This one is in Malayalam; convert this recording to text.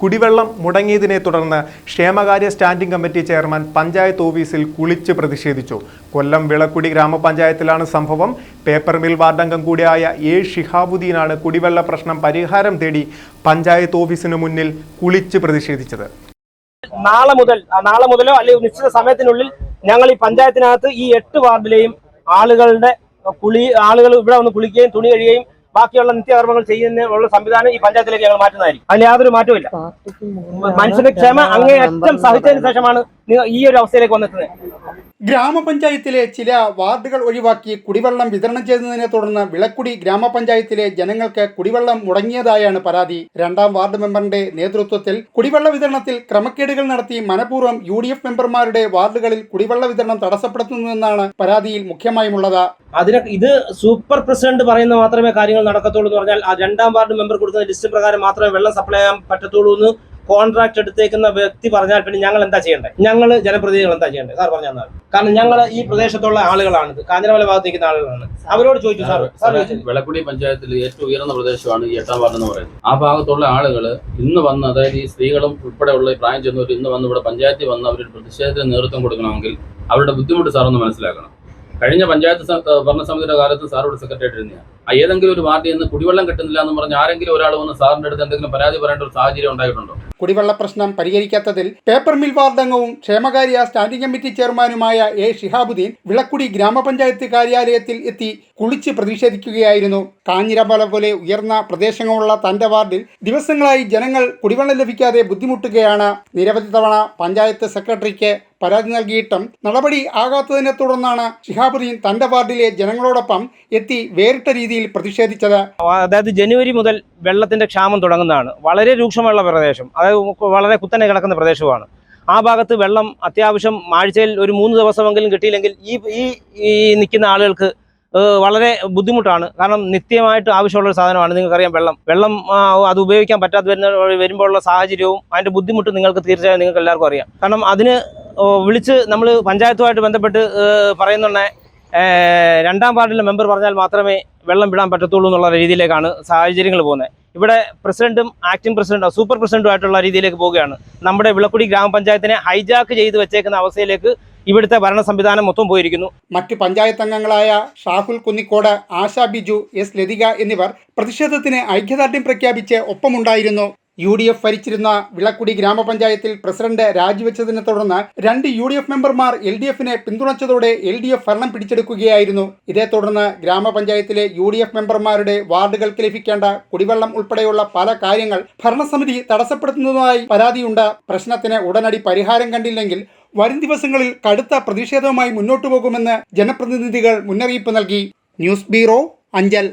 കുടിവെള്ളം മുടങ്ങിയതിനെ തുടർന്ന് ക്ഷേമകാര്യ സ്റ്റാൻഡിംഗ് കമ്മിറ്റി ചെയർമാൻ പഞ്ചായത്ത് ഓഫീസിൽ കുളിച്ച് പ്രതിഷേധിച്ചു. കൊല്ലം വിളക്കുടി ഗ്രാമപഞ്ചായത്തിലാണ് സംഭവം. പേപ്പർ മിൽ വാർഡംഗം കൂടിയായ എ ഷിഹാബുദ്ദീനാണ് കുടിവെള്ള പ്രശ്നം പരിഹാരം തേടി പഞ്ചായത്ത് ഓഫീസിന് മുന്നിൽ കുളിച്ച് പ്രതിഷേധിച്ചത്. നാളെ മുതൽ നാളെ മുതലോ അല്ലെങ്കിൽ നിശ്ചിത സമയത്തിനുള്ളിൽ ഞങ്ങൾ ഈ പഞ്ചായത്തിനകത്ത് ഈ എട്ട് വാർഡിലെയും ആളുകളുടെ കുളി ആളുകൾ ഇവിടെ വന്ന് കുളിക്കുകയും തുണി കഴിയുകയും ബാക്കിയുള്ള നിത്യകർമ്മങ്ങൾ ചെയ്യുന്നതിനുള്ള സംവിധാനം ഈ പഞ്ചായത്തിലേക്ക് ഞങ്ങൾ മാറ്റുന്നതായിരിക്കും. അതിന് യാതൊരു മാറ്റവും ഇല്ല. മനുഷ്യന്റെ ക്ഷമ അങ്ങേയറ്റം സഹിച്ചതിന് ശേഷമാണ് ഈ ഒരു അവസ്ഥയിലേക്ക് വന്നെത്തുന്നത്. ഗ്രാമപഞ്ചായത്തിലെ ചില വാർഡുകൾ ഒഴിവാക്കി കുടിവെള്ളം വിതരണം ചെയ്തതിനെ തുടർന്ന് വിളക്കുടി ഗ്രാമപഞ്ചായത്തിലെ ജനങ്ങൾക്ക് കുടിവെള്ളം മുടങ്ങിയതായാണ് പരാതി. രണ്ടാം വാർഡ് മെമ്പറിന്റെ നേതൃത്വത്തിൽ കുടിവെള്ള വിതരണത്തിൽ ക്രമക്കേടുകൾ നടത്തി മനഃപൂർവം യു ഡി എഫ് മെമ്പർമാരുടെ വാർഡുകളിൽ കുടിവെള്ള വിതരണം തടസ്സപ്പെടുത്തുന്നുവെന്നാണ് പരാതിയിൽ മുഖ്യമായുമുള്ളത് അതിന് ഇത് സൂപ്പർ പ്രസിഡന്റ് പറയുന്ന മാത്രമേ കാര്യങ്ങൾ നടക്കത്തുള്ളൂ എന്ന് പറഞ്ഞാൽ ആ രണ്ടാം വാർഡ് മെമ്പർ കൊടുക്കുന്ന ലിസ്റ്റ് പ്രകാരം മാത്രമേ വെള്ളം സപ്ലൈ ചെയ്യാൻ പറ്റത്തുള്ളൂ എന്ന് കോൺട്രാക്ട് എടുത്തേക്കുന്ന വ്യക്തി പറഞ്ഞാൽ പിന്നെ ഞങ്ങൾ എന്താ ചെയ്യേണ്ടത്? ഞങ്ങൾ ജനപ്രതിനിധികൾ എന്താ ചെയ്യേണ്ടത്? സാർ പറഞ്ഞു തന്നാൽ കാരണം ഞങ്ങൾ ഈ പ്രദേശത്തുള്ള ആളുകളാണ് കാഞ്ഞിരമല ഭാഗത്ത് നിൽക്കുന്ന ആളുകളാണ്. അവരോട് ചോദിച്ചു സാർ. സാർ വിളക്കുടി പഞ്ചായത്തിൽ ഏറ്റവും ഉയർന്ന പ്രദേശമാണ് ഈ എട്ടാം വാർഡ് എന്ന് പറയുന്നത്. ആ ഭാഗത്തുള്ള ആളുകൾ ഇന്ന് വന്ന് അതായത് ഈ സ്ത്രീകളും ഉൾപ്പെടെയുള്ള ഈ പ്രായം ചെന്നവർ ഇന്ന് വന്ന് ഇവിടെ പഞ്ചായത്തിൽ വന്ന് അവർ പ്രതിഷേധത്തിന് നേതൃത്വം കൊടുക്കണമെങ്കിൽ അവരുടെ ബുദ്ധിമുട്ട് സാർ ഒന്ന് മനസ്സിലാക്കണം. കഴിഞ്ഞ പഞ്ചായത്ത് ഭരണസമിതിയുടെ കാലത്ത് സാർ ഇവിടെ സെക്രട്ടറി ഇരുന്നതാണ് ആ ഏതെങ്കിലും ഒരു വാർഡിൽ നിന്ന് കുടിവെള്ളം കിട്ടുന്നില്ല എന്ന് പറഞ്ഞ് ആരെങ്കിലും ഒരാൾ വന്ന് സാറിന്റെ അടുത്ത് എന്തെങ്കിലും പരാതി പറയേണ്ട ഒരു സാഹചര്യം ഉണ്ടായിട്ടുണ്ടോ? കുടിവെള്ള പ്രശ്നം പരിഹരിക്കാത്തതിൽ പേപ്പർ മിൽ വാർഡംഗവും ക്ഷേമകാര്യ സ്റ്റാൻഡിംഗ് കമ്മിറ്റി ചെയർമാനുമായ എ ഷിഹാബുദ്ദീൻ വിളക്കുടി ഗ്രാമപഞ്ചായത്ത് കാര്യാലയത്തിൽ എത്തി കുളിച്ച് പ്രതിഷേധിക്കുകയായിരുന്നു. കാഞ്ഞിരമല പോലെ ഉയർന്ന പ്രദേശങ്ങളുള്ള തന്റെ വാർഡിൽ ദിവസങ്ങളായി ജനങ്ങൾ കുടിവെള്ളം ലഭിക്കാതെ ബുദ്ധിമുട്ടുകയാണ്. നിരവധി തവണ പഞ്ചായത്ത് സെക്രട്ടറിക്ക് പരാതി നൽകിയിട്ടും നടപടി ആകാത്തതിനെ തുടർന്നാണ് ഷിഹാബുദ്ദീൻ തന്റെ വാർഡിലെ ജനങ്ങളോടൊപ്പം എത്തി വേറിട്ട രീതിയിൽ പ്രതിഷേധിച്ചത്. അതായത് ജനുവരി മുതൽ വെള്ളത്തിന്റെ ക്ഷാമം തുടങ്ങുന്നതാണ്. വളരെ രൂക്ഷമുള്ള പ്രദേശം. അതായത് വളരെ കുത്തനെ കിടക്കുന്ന പ്രദേശമാണ്. ആ ഭാഗത്ത് വെള്ളം അത്യാവശ്യം ആഴ്ചയിൽ ഒരു മൂന്ന് ദിവസമെങ്കിലും കിട്ടിയില്ലെങ്കിൽ ഈ ഈ നിൽക്കുന്ന ആളുകൾക്ക് വളരെ ബുദ്ധിമുട്ടാണ്. കാരണം നിത്യമായിട്ട് ആവശ്യമുള്ള ഒരു സാധനമാണ്. നിങ്ങൾക്കറിയാം വെള്ളം. വെള്ളം അത് ഉപയോഗിക്കാൻ പറ്റാതെ വരുന്ന വരുമ്പോഴുള്ള സാഹചര്യവും അതിന്റെ ബുദ്ധിമുട്ട് നിങ്ങൾക്ക് തീർച്ചയായും നിങ്ങൾക്ക് എല്ലാവർക്കും അറിയാം. കാരണം അതിന് വിളിച്ച് നമ്മൾ പഞ്ചായത്തുമായിട്ട് ബന്ധപ്പെട്ട് പറയുന്നുണ്ട്. രണ്ടാം വാർഡിലെ മെമ്പർ പറഞ്ഞാൽ മാത്രമേ വെള്ളം വിടാൻ പറ്റത്തുള്ളൂ എന്നുള്ള രീതിയിലേക്കാണ് സാഹചര്യങ്ങൾ പോകുന്നത്. ഇവിടെ പ്രസിഡന്റും ആക്ടിംഗ് പ്രസിഡന്റും സൂപ്പർ പ്രസിഡന്റും ആയിട്ടുള്ള രീതിയിലേക്ക് പോവുകയാണ്. നമ്മുടെ വിളക്കുടി ഗ്രാമപഞ്ചായത്തിനെ ഹൈജാക്ക് ചെയ്ത് വെച്ചേക്കുന്ന അവസ്ഥയിലേക്ക് ഇവിടുത്തെ ഭരണ സംവിധാനം മൊത്തം പോയിരിക്കുന്നു. മറ്റ് പഞ്ചായത്ത് അംഗങ്ങളായ ഷാഹുൽ കുന്നിക്കോട് ആശാ ബിജു എസ് ലതിക എന്നിവർ പ്രതിഷേധത്തിന് ഐക്യദാർഢ്യം പ്രഖ്യാപിച്ച് ഒപ്പമുണ്ടായിരുന്നു. യു ഡി എഫ് ഭരിച്ചിരുന്ന വിളക്കുടി ഗ്രാമപഞ്ചായത്തിൽ പ്രസിഡന്റ് രാജിവെച്ചതിനെ തുടർന്ന് രണ്ട് യു ഡി എഫ് മെമ്പർമാർ എൽ ഡി എഫിനെ പിന്തുണച്ചതോടെ എൽ ഡി എഫ് ഭരണം പിടിച്ചെടുക്കുകയായിരുന്നു. ഇതേ തുടർന്ന് ഗ്രാമപഞ്ചായത്തിലെ യു ഡി എഫ് മെമ്പർമാരുടെ വാർഡുകൾക്ക് ലഭിക്കേണ്ട കുടിവെള്ളം ഉൾപ്പെടെയുള്ള പല കാര്യങ്ങൾ ഭരണസമിതി തടസ്സപ്പെടുത്തുന്നതായി പരാതിയുണ്ട്. പ്രശ്നത്തിന് ഉടനടി പരിഹാരം കണ്ടില്ലെങ്കിൽ വരും ദിവസങ്ങളിൽ കടുത്ത പ്രതിഷേധവുമായി മുന്നോട്ടു പോകുമെന്ന് ജനപ്രതിനിധികൾ മുന്നറിയിപ്പ് നൽകി. News bureau Anchal.